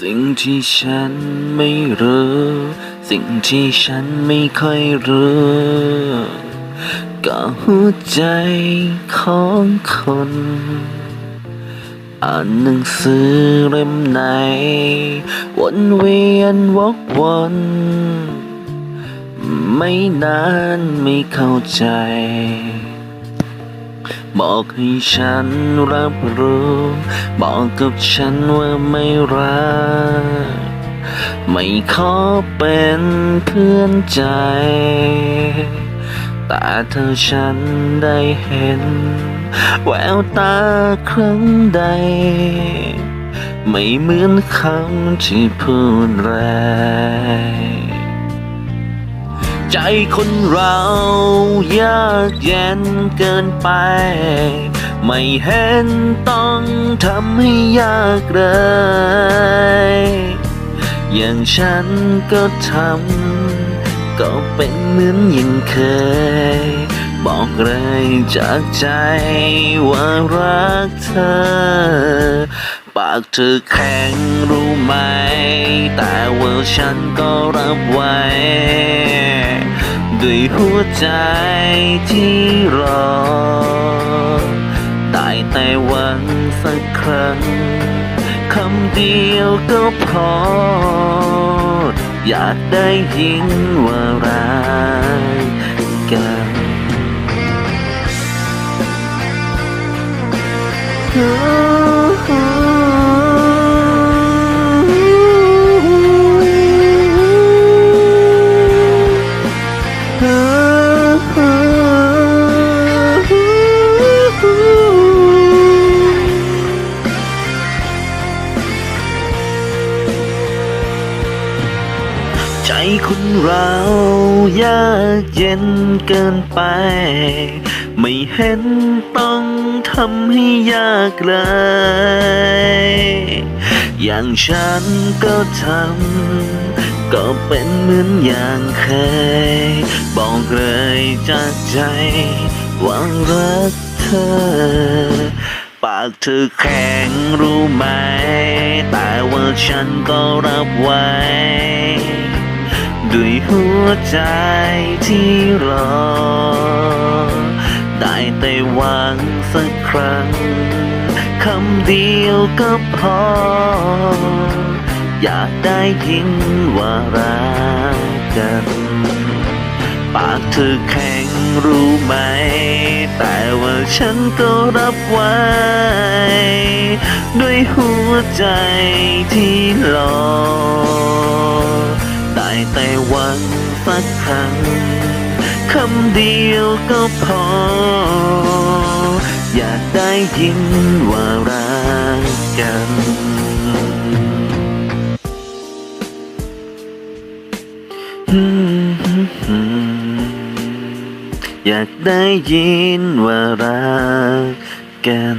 สิ่งที่ฉันไม่รู้ สิ่งที่ฉันไม่ค่อยรู้ก็หัวใจของคน อ่านหนังสือเล่มไหน วนเวียนวกวน ไม่นานไม่เข้าใจ บอกให้ฉันรับรู้ บอกกับฉันว่าไม่รัก ไม่ขอเป็นเพื่อนใจ แต่เธอฉันได้เห็น แววตาครั้งใด ไม่เหมือนคำที่พูดแรง ใจคนเรายากเย็นเกินไป ไม่เห็นต้องทำให้ยากเลย อย่างฉันก็ทำก็เป็นเหมือนยังเคย บอกเลยจากใจว่ารักเธอ ปากเธอแข็งรู้ไหม แต่ว่าฉันก็รับไว้ ด้วยหัวใจที่รอได้แต่หวังสักครั้ง คำเดียวก็พอ อยากได้ยินว่ารักกัน คนเรายากเย็นเกินไป ไม่เห็นต้องทำให้ยากเลยอย่างฉันก็ทำ ก็เป็นเหมือนอย่างเคย บอกเลยจากใจว่ารักเธอ ปากเธอแข็งรู้ไหม แต่ว่าฉันก็รับไว้ ด้วยหัวใจที่รอ ได้แต่หวังสักครั้ง คำเดียวก็พอ อยากได้ยินว่ารักกัน ปากเธอแข็งรู้ไหม แต่ว่าฉันก็รับไว้ ด้วยหัวใจที่รอ แต่หวังสักครั้งคำเดียวก็พอ อยากได้ยินว่ารักกันอยากได้ยินว่ารักกัน